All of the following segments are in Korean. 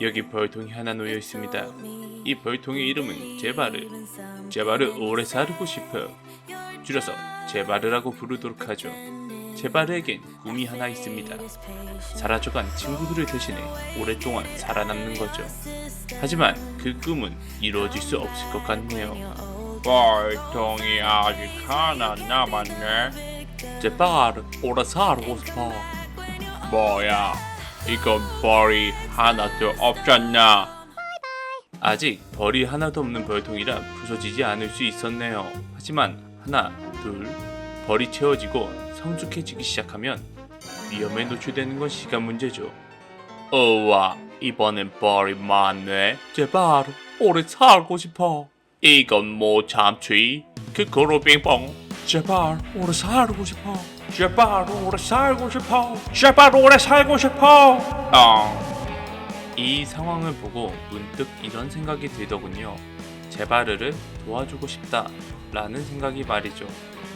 여기 벌통이 하나 놓여 있습니다. 이 벌통의 이름은 제바르. 제바르 오래 살고 싶어. 줄여서 제바르라고 부르도록 하죠. 제바르에겐 꿈이 하나 있습니다. 사라져간 친구들을 대신해 오랫동안 살아남는 거죠. 하지만 그 꿈은 이루어질 수 없을 것 같네요. 벌통이 아직 하나 남았네. 제바르 오래 살고 싶어. 뭐야? 이건 벌이 하나도 없잖아. 아직 벌이 하나도 없는 벌통이라 부서지지 않을 수 있었네요. 하지만 하나, 둘, 벌이 채워지고 성숙해지기 시작하면 위험에 노출되는 건 시간 문제죠. 어와, 이번엔 벌이 많네. 제발 오래 살고 싶어. 이건 못 참지. 그 그로빙봉. 제발 오래 살고 싶어. 제발 오래 살고 싶어. 제발 오래 살고 싶어. 어. 이 상황을 보고 문득 이런 생각이 들더군요. 제바르를 도와주고 싶다 라는 생각이 말이죠.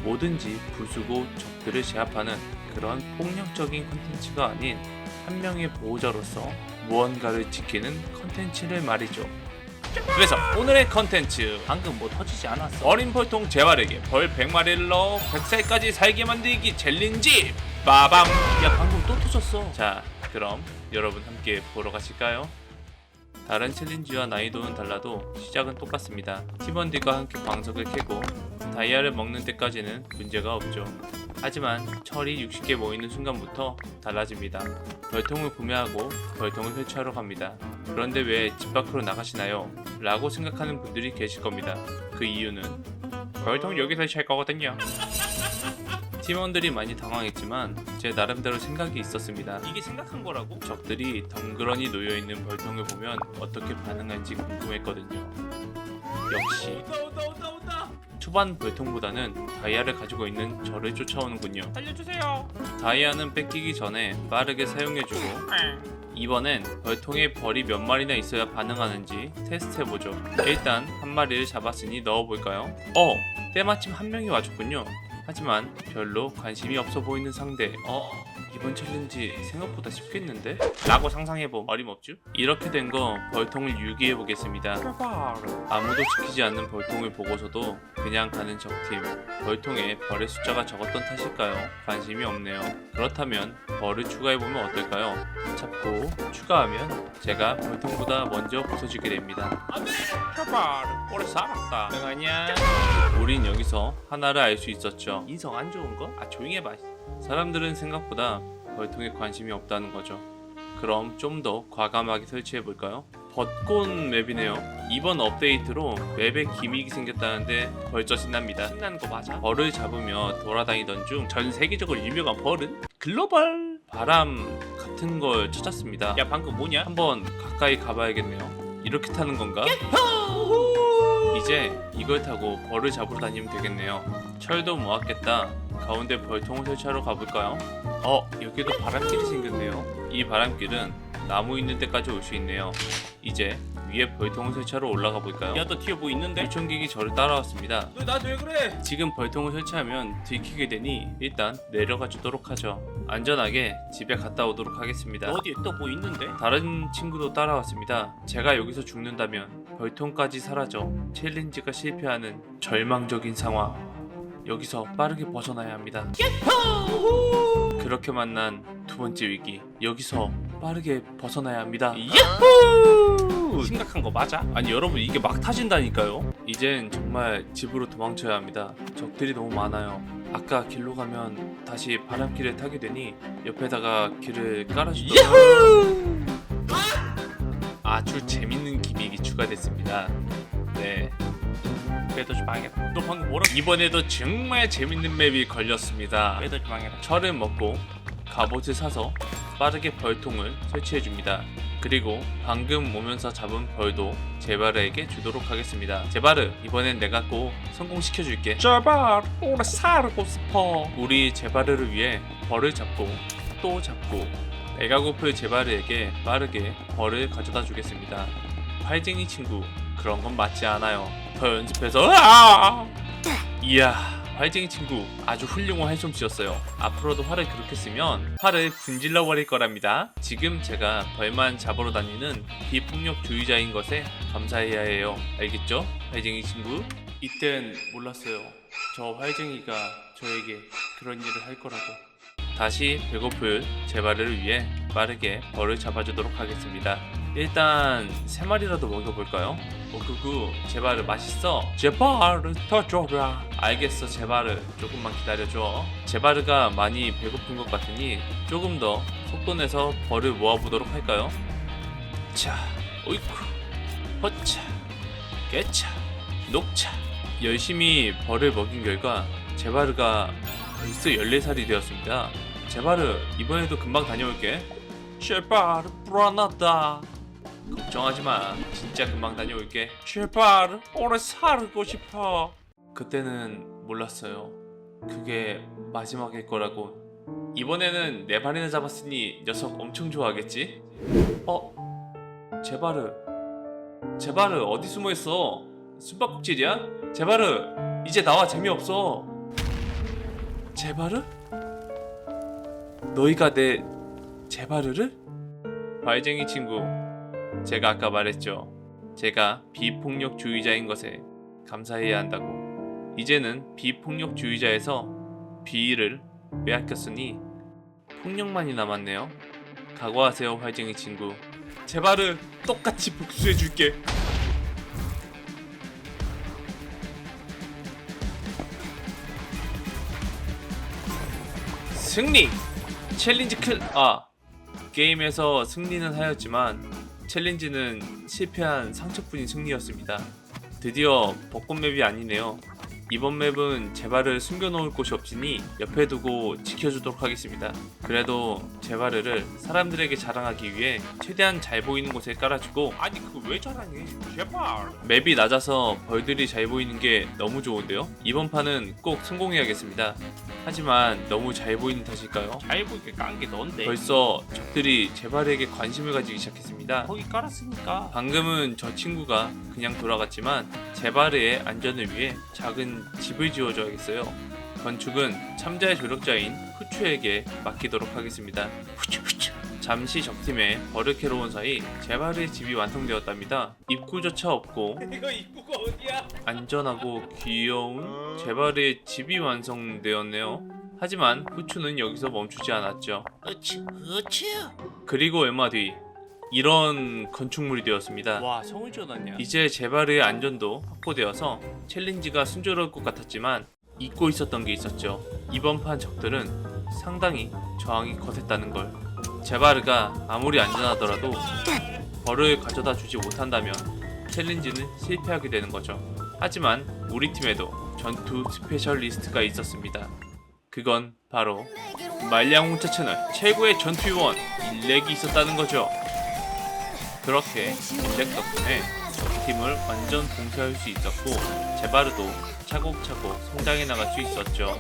뭐든지 부수고 적들을 제압하는 그런 폭력적인 컨텐츠가 아닌 한 명의 보호자로서 무언가를 지키는 컨텐츠를 말이죠. 그래서 오늘의 컨텐츠 방금 뭐 터지지 않았어. 어린 벌통 재활에게 벌 100마리를 넣어 100살까지 살게 만들기 챌린지. 빠밤. 야 방금 또 터졌어. 자 그럼 여러분 함께 보러 가실까요? 다른 챌린지와 난이도는 달라도 시작은 똑같습니다. 팀원들과 함께 광석을 캐고 다이아를 먹는 때까지는 문제가 없죠 하지만 철이 60개 모이는 순간부터 달라집니다 벌통을 구매하고 벌통을 설치하러 갑니다 그런데 왜 집 밖으로 나가시나요? 라고 생각하는 분들이 계실 겁니다. 그 이유는 벌통 여기서 찰 거거든요. 팀원들이 많이 당황했지만 제 나름대로 생각이 있었습니다. 이게 생각한 거라고? 적들이 덩그러니 놓여 있는 벌통을 보면 어떻게 반응할지 궁금했거든요. 역시 초반 벌통보다는 다이아를 가지고 있는 저를 쫓아오는군요. 살려주세요. 다이아는 뺏기기 전에 빠르게 사용해주고 이번엔 벌통에 벌이 몇 마리나 있어야 반응하는지 테스트해보죠. 일단 한 마리를 잡았으니 넣어볼까요? 어! 때마침 한 명이 와줬군요. 하지만 별로 관심이 없어 보이는 상대. 어? 이번 챌린지 생각보다 쉽겠는데? 라고 상상해봄 어림없죠? 이렇게 된 거 벌통을 유기해보겠습니다. 아무도 지키지 않는 벌통을 보고서도 그냥 가는 적팀. 벌통에 벌의 숫자가 적었던 탓일까요? 관심이 없네요. 그렇다면 벌을 추가해보면 어떨까요? 잡고 추가하면 제가 벌통보다 먼저 부서지게 됩니다. 제발 오래 살았다. 응 아니야. 우린 여기서 하나를 알 수 있었죠. 인성 안 좋은 거? 아 조용히 해봐. 사람들은 생각보다 벌통에 관심이 없다는 거죠. 그럼 좀 더 과감하게 설치해 볼까요? 벚꽃 맵이네요. 이번 업데이트로 맵에 기믹이 생겼다는데 벌써 신납니다. 신나는 거 맞아? 벌을 잡으며 돌아다니던 중 전 세계적으로 유명한 벌은 글로벌 바람 같은 걸 찾았습니다. 야 방금 뭐냐? 한번 가까이 가봐야겠네요. 이렇게 타는 건가? 이제 이걸 타고 벌을 잡으러 다니면 되겠네요. 철도 모았겠다. 가운데 벌통을 설치하러 가볼까요? 어, 여기도 바람길이 생겼네요. 이 바람길은 나무 있는 데까지 올 수 있네요. 이제 위에 벌통을 설치하러 올라가 볼까요? 야 너 뒤에 뭐 있는데? 물총기기 저를 따라왔습니다. 너 나한테 왜 그래? 지금 벌통을 설치하면 들키게 되니 일단 내려가 주도록 하죠. 안전하게 집에 갔다 오도록 하겠습니다. 너 뒤에 또 뭐 있는데? 다른 친구도 따라왔습니다. 제가 여기서 죽는다면 벌통까지 사라져 챌린지가 실패하는 절망적인 상황. 여기서 빠르게 벗어나야 합니다. 그렇게 만난 두 번째 위기. 여기서 빠르게 벗어나야 합니다. 야호! 심각한 거 맞아? 아니 여러분 이게 막 타진다니까요. 이젠 정말 집으로 도망쳐야 합니다. 적들이 너무 많아요. 아까 길로 가면 다시 바람길을 타게 되니 옆에다가 길을 깔아주더라고요. 아주 재밌는 기믹이 추가됐습니다. 네. 좀 망해라. 너 방금 뭐라? 이번에도 정말 재밌는 맵이 걸렸습니다. 좀 망해라. 철을 먹고 갑옷을 사서 빠르게 벌통을 설치해 줍니다. 그리고 방금 오면서 잡은 벌도 제바르에게 주도록 하겠습니다. 제바르, 이번엔 내가 꼭 성공시켜 줄게. 제발 오래 살고 싶어. 우리 제바르를 위해 벌을 잡고 또 잡고 내가 고플 제바르에게 빠르게 벌을 가져다 주겠습니다. 팔쟁이 친구, 그런 건 맞지 않아요. 더 연습해서, 아! 이야, 화이징이 친구 아주 훌륭한 활솜씨였어요. 앞으로도 활을 그렇게 쓰면 활을 분질러 버릴 거랍니다. 지금 제가 벌만 잡으러 다니는 비폭력주의자인 것에 감사해야 해요. 알겠죠? 화이징이 친구? 이땐 몰랐어요. 저 화이징이가 저에게 그런 일을 할 거라고. 다시 배고플 제 발을 위해 빠르게 벌을 잡아주도록 하겠습니다. 일단 세 마리라도 먹여볼까요? 오구구 제발을 맛있어? 제발을 더 줘라. 알겠어 제발을 조금만 기다려줘. 제발가 많이 배고픈 것 같으니 조금 더 속도 내서 벌을 모아보도록 할까요? 자 오이쿠. 허차 깨차 녹차. 열심히 벌을 먹인 결과 제바르가 벌써 14살이 되었습니다. 제바르 이번에도 금방 다녀올게. 제발 불안하다 걱정하지 마. 진짜 금방 다녀올게. 제발 오래 살고 싶어. 그때는 몰랐어요. 그게 마지막일 거라고. 이번에는 네 발이나 잡았으니 녀석 엄청 좋아하겠지? 어? 제발을 제발을 어디 숨어 있어? 숨바꼭질이야? 제발을 이제 나와 재미없어. 제발을? 너희가 내 제발을? 발쟁이 친구 제가 아까 말했죠. 제가 비폭력주의자인 것에 감사해야 한다고. 이제는 비폭력주의자에서 비를 빼앗겼으니 폭력만이 남았네요. 각오하세요, 활쟁이 친구. 제 발을 똑같이 복수해 줄게. 승리! 챌린지 클, 아, 게임에서 승리는 하였지만 챌린지는 실패한 상처뿐인 승리였습니다. 드디어 벚꽃 맵이 아니네요. 이번 맵은 제발을 숨겨놓을 곳이 없으니 옆에 두고 지켜주도록 하겠습니다. 그래도 제발을 사람들에게 자랑하기 위해 최대한 잘 보이는 곳에 깔아주고 아니 그거 왜 자랑해? 제발. 맵이 낮아서 벌들이 잘 보이는 게 너무 좋은데요? 이번 판은 꼭 성공해야겠습니다. 하지만 너무 잘 보이는 탓일까요? 잘 보이게 깐 게 넌데. 벌써 적들이 제발에게 관심을 가지기 시작했습니다. 거기 깔았으니까. 방금은 저 친구가 그냥 돌아갔지만 제바르의 안전을 위해 작은 집을 지어줘야겠어요. 건축은 참자의 조력자인 후추에게 맡기도록 하겠습니다. 후추 후추. 잠시 적팀에 버르케로 온 사이 제바르의 집이 완성되었답니다. 입구조차 없고 이거 입구가 어디야? 안전하고 귀여운 제바르의 집이 완성되었네요. 하지만 후추는 여기서 멈추지 않았죠. 으치 으치. 그리고 얼마 뒤 이런 건축물이 되었습니다. 와 성을 지어놨냐? 이제 제발의 안전도 확보되어서 챌린지가 순조로울 것 같았지만 잊고 있었던 게 있었죠. 이번 판 적들은 상당히 저항이 거셌다는 걸. 제바르가 아무리 안전하더라도 벌을 가져다 주지 못한다면 챌린지는 실패하게 되는 거죠. 하지만 우리 팀에도 전투 스페셜리스트가 있었습니다. 그건 바로 말량 홍차 채널 최고의 전투 요원 일렉이 있었다는 거죠. 그렇게 일렉 덕분에 적팀을 완전 봉쇄할 수 있었고 제바르도 차곡차곡 성장해 나갈 수 있었죠.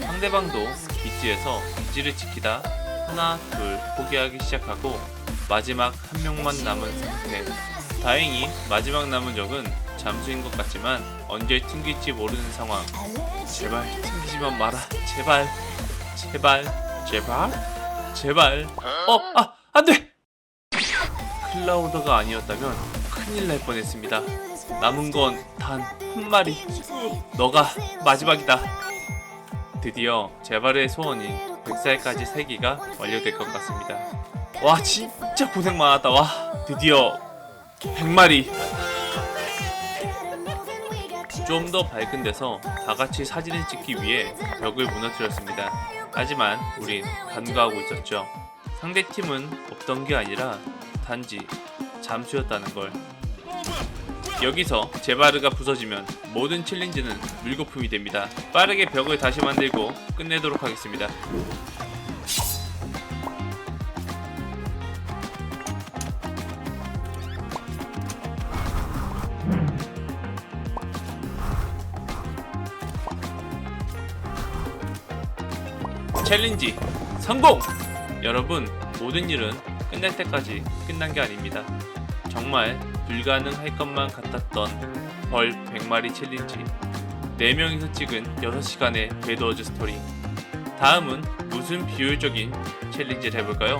상대방도 기지에서 기지를 지키다 하나 둘 포기하기 시작하고 마지막 한 명만 남은 상태. 다행히 마지막 남은 적은 잠수인 것 같지만 언제 튕길지 모르는 상황. 제발 튕기지만 마라. 제발 제발 제발 제발. 어 아 안돼. 클라우더가 아니었다면 큰일 날 뻔했습니다. 남은 건 단 한 마리. 너가 마지막이다. 드디어 제발의 소원인 100살까지 세기가 완료될 것 같습니다. 와 진짜 고생 많았다. 와 드디어 100마리. 좀 더 밝은 데서 다 같이 사진을 찍기 위해 벽을 무너뜨렸습니다. 하지만 우린 간과하고 있었죠. 상대 팀은 없던 게 아니라 단지 잠수였다는 걸. 여기서 제바르가 부서지면 모든 챌린지는 물거품이 됩니다. 빠르게 벽을 다시 만들고 끝내도록 하겠습니다. 챌린지 성공! 여러분, 모든 일은 끝날 때까지 끝난 게 아닙니다. 정말 불가능할 것만 같았던 벌 100마리 챌린지. 4명이서 찍은 6시간의 배드워즈 스토리 다음은 무슨 비효율적인 챌린지를 해볼까요?